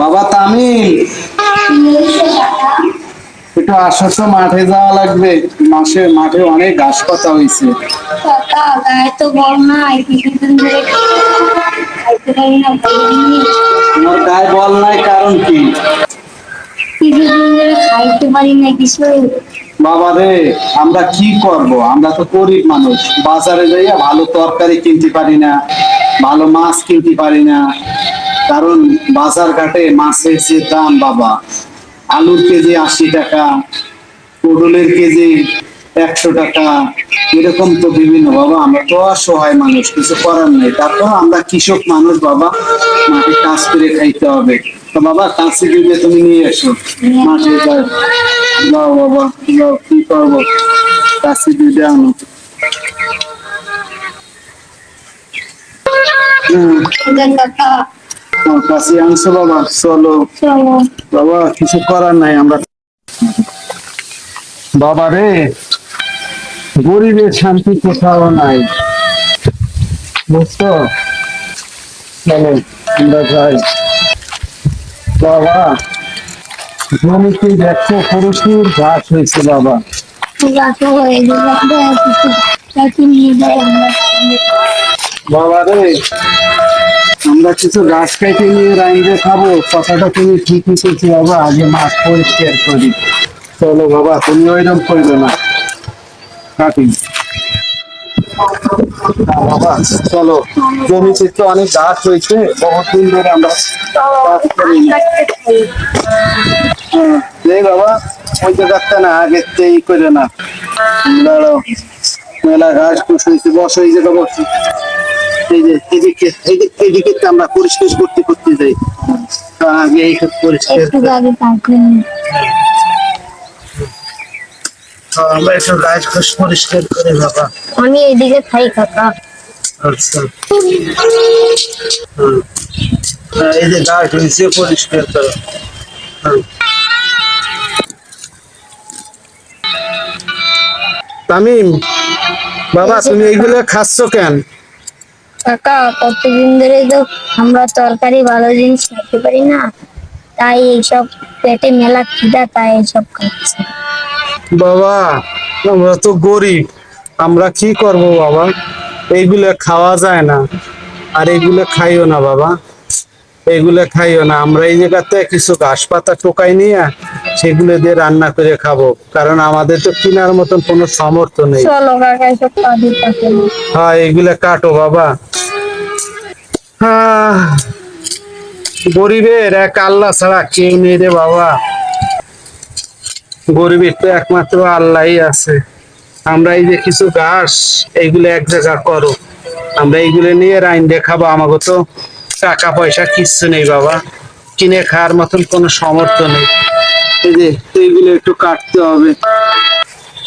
বাবা তামিল। একটু আসো তো মাঠে যাওয়া লাগবে। মাসে মাঠে অনেক ঘাস পাতা হয়েছে। তোমার গায়ে বল নাই কারণ কি? কিছুদিন ধরে খাইতে পারি না কিছু বাবা রে আমরা কি করব? আমরা তো গরিব মানুষ। বাজারে যাইয়া ভালো তরকারি কিনতে পারি না ভালো মাছ কিনতে পারি না। কারণ বাজার ঘাটে মাছের যে দাম বাবা আলুর কেজি আশি টাকা পটলের কেজি একশো টাকা এরকম তো বিভিন্ন বাবা আমরা তো অসহায় মানুষ কিছু করার নেই। তারপর আমরা কৃষক মানুষ বাবা মাঠে কাজ করে খাইতে হবে। তো বাবা কাছে দিলে তুমি নিয়ে এসো। মাঠে যাও বাবা যাও কি করব কাছে দিলে আনো কাছে আনছো বাবা। চলো। বাবা, কিছু করার নাই, আমরা বাবা রে গরিবের শান্তি কোথাও নাই? বুঝছ চলো আমরা যাই। বাবা জমিতে দেখো প্রচুর ঘাস হয়েছে বাবা। বাবা রে আমরা কিছু গাছ কেটে নিয়ে রাইন্দে খাব। কথাটা তুমি ঠিকই বলছি বাবা। আগে মাছ পরিষ্কার করি। চলো বাবা তুমি ওইরকম করবে না। কাটি। বাবা চলো জমিতে তো অনেক গাছ হয়েছে। বহুত দিন ধরে আমরা এই বাবা ওই জায়গাটা না আগে এই করে না। দাঁড়াও মেলা ঘাস ফুস হয়েছে বসো এই জায়গা বসো। এই যে এদিকে এদিকে এদিকে আমরা পরিষ্কার করতে করতে যাই। তো আগে এই পরিষ্কার তো আমরা একটু গাছ ফুস পরিষ্কার করে বাবা। আমি এদিকে খাই কাকা। আচ্ছা। হ্যাঁ, এই যে গাছ হয়েছে পরিষ্কার করো। হুম। তামিম বাবা তুমি এইগুলো খাচ্ছ কেন? কাকা কতদিন ধরে তো আমরা তরকারি ভালো জিনিস খেতে পারি না তাই এইসব পেটে মেলা খিদা তাই এইসব খাচ্ছি। বাবা আমরা তো গরিব আমরা কি করব বাবা? এইগুলো খাওয়া যায় না আর এইগুলো খাইও না বাবা। এইগুলো খাইও না আমরা এই জায়গাতে কিছু ঘাস পাতা টোকাই নিয়ে সেগুলো দিয়ে রান্না করে খাব। কারণ আমাদের তো কেনার মতন কোনো সামর্থ্য নেই। হ্যাঁ এইগুলো কাটো বাবা। গরিবের এক আল্লাহ ছাড়া কেউ নেই রে বাবা। গরিবের তো একমাত্র আল্লাহই আছে। আমরা এই যে কিছু ঘাস এইগুলো এক জায়গা করো। আমরা এইগুলো নিয়ে রাইন দেখাবো আমাকে তো টাকা পয়সা কিচ্ছু নেই বাবা। কিনে খাওয়ার মতন কোনো সামর্থ্য নেই। এই যে এইগুলো একটু কাটতে হবে।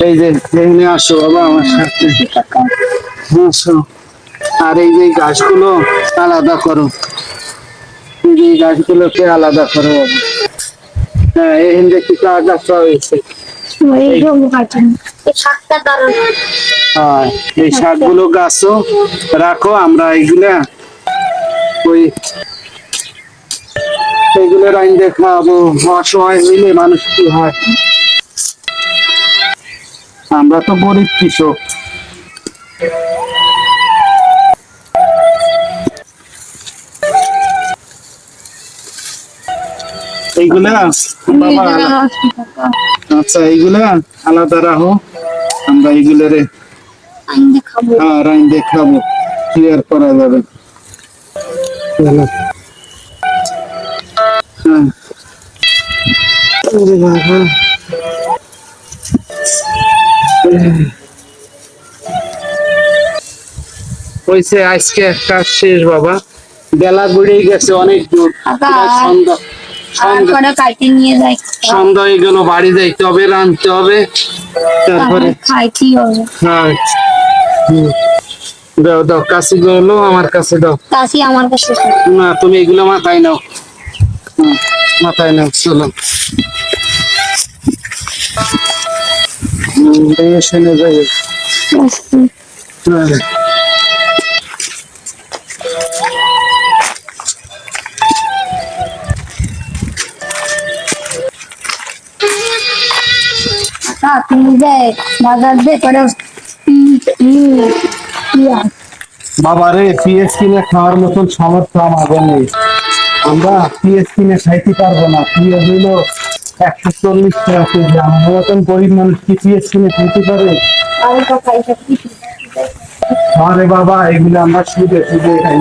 এই যে এখানে আসো বাবা আমার সাথে। বুঝছ আর এই যে গাছগুলো আলাদা করো। এই যে গাছগুলোকে আলাদা করো বাবা। হ্যাঁ এখান থেকে কিছু আগাছা হয়েছে। এই শাকটা দারুণ হ্যাঁ এই শাকগুলো গাছও রাখো আমরা এইগুলা ওই এইগুলো রাইন দেখাবো। অসহায় হইলে মানুষ কি হয়? আমরা তো গরিব কৃষক। এইগুলা? বাবা আচ্ছা এইগুলা? আলাদা রাখো আমরা এইগুলারে হ্যাঁ রাইন দেখাবো। ক্লিয়ার করা যাবে। বাবা। হয়েছে আজকে কাজ শেষ বাবা। বেলা গড়িয়ে গেছে অনেক দূর। সন্ধ্যা হয়ে গেল বাড়ি যাইতে হবে রাঁধতে হবে। তারপরে হ্যাঁ। দাও দাও গেলো আমার কাছে দাও। কাশি আমার কাছে না তুমি এগুলো মাথায় নাও। মাথায় নেই চলো। হ্যাঁ। বাবা রে পিএস কিনে খাওয়ার মতন সামর্থ্য আমাদের নেই। আমরা পিএস কিনে খাইতে পারব না। পিএস হইল একশো চল্লিশ টাকা কেজি। আমার মতন গরিব মানুষ, কি পিএস কিনে খাইতে পারে? আরে বাবা, এগুলো আমরা শুধু সুদে খাই